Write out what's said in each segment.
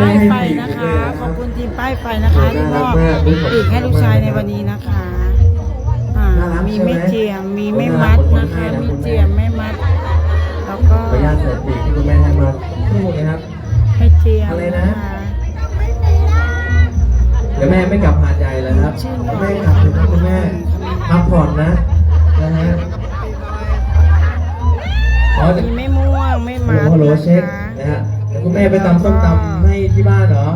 ป้ายไฟนะคะ ขอบคุณทีมป้ายไฟนะคะที่มอบปีกให้ลูกชายในวันนี้นะคะอ่ามีแม่เจียมมีแม่มัดนะคะมีเจียมแม่มัด แล้วก็ขออนุญาต็ส่ปีกที่คุณแม่ให้มาคู่นะครับให้เจียมอะไรนะเดี๋ยวแม่ไม่กลับหาใจแล้วครับแม่กลับถึงคุณแม่พักผ่อนนะนะฮะมีไม่ม่วงไม่มาโอ้โหเช็คนะฮะ คุณแม่ไปตำส้มตำให้ที่บ้านเหรอ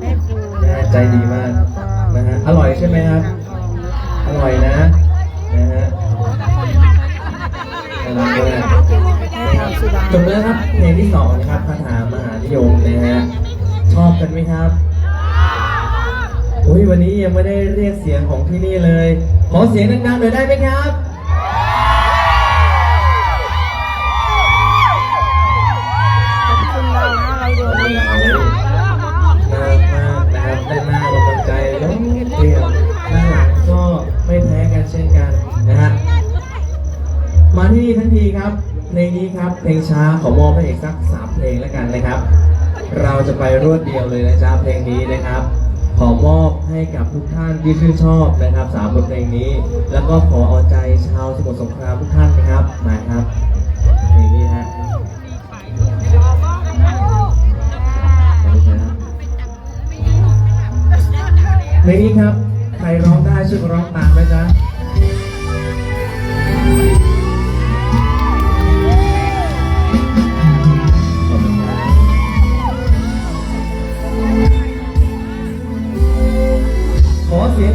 ให้ครูแม่ใจดีมากนะฮะอร่อยใช่ไหมครับ อร่อยนะนะฮะน่ารักมากให้ทางสุดาจบแล้วครับเพลงที่สองนะครับคาถามหานิยมนะฮะชอบกันไหมครับโอ้ยวันนี้ยังไม่ได้เรียกเสียงของที่นี่เลย ขอเสียงดังๆหน่อยได้ไหมครับ ครับเพลงนี้ครับเพลงช้าขอมอบให้อีกสักสามเพลงแล้วกันนะครับ เราจะไปรวดเดียวเลยนะจ๊ะเพลงนี้นะครับ ขอมอบให้กับทุกท่านที่ชื่นชอบนะครับสามบทเพลงนี้ แล้วก็ขอเอาใจชาวสมุทรสงครามทุกท่านนะครับมาครับเพลงนี้ฮะเพลงนี้ครับ ใครร้องได้ช่วยร้องตามไหมจ๊ะ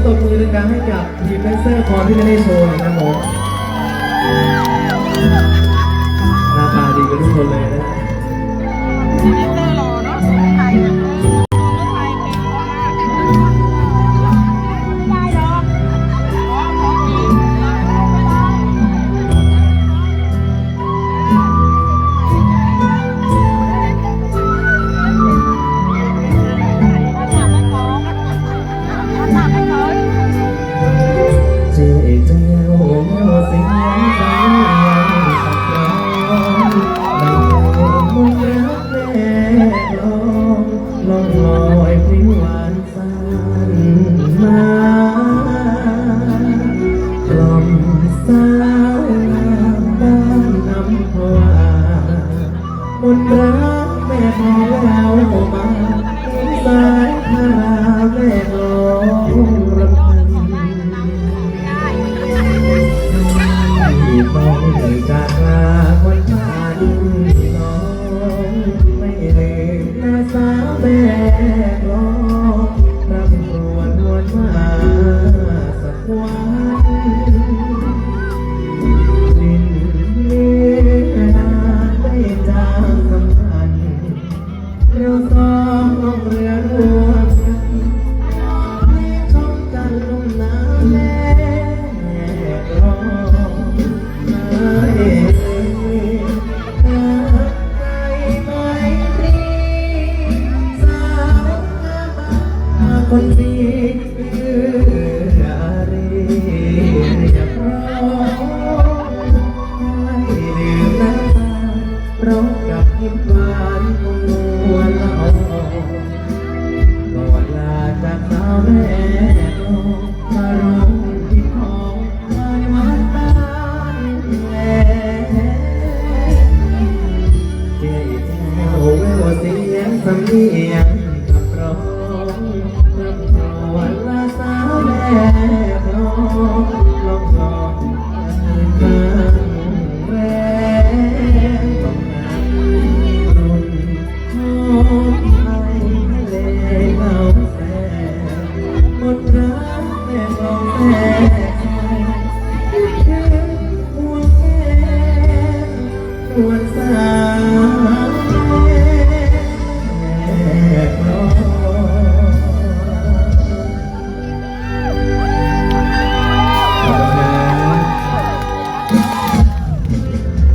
ตบมือดังๆให้กับทีมแดนเซอร์คอที่ไม่ได้โชว์นะครับผมหน้าตาดีกันทุกคนเลยนะฮะ กแม่พอแล้วมาสายพาแม่ลองรำพันที่ต้องจากลาคนผ่านน้องไม่ลืมหน้าสาวแม่กลองรับรวนนวลมาสักวัน จากคราวแรกมาลงที่ของเคมาตายแล้เจ๊แจ้วแววเสียงสยับร้องรับวันละสาวแม่พร้องลงทอกแวนรุ่ was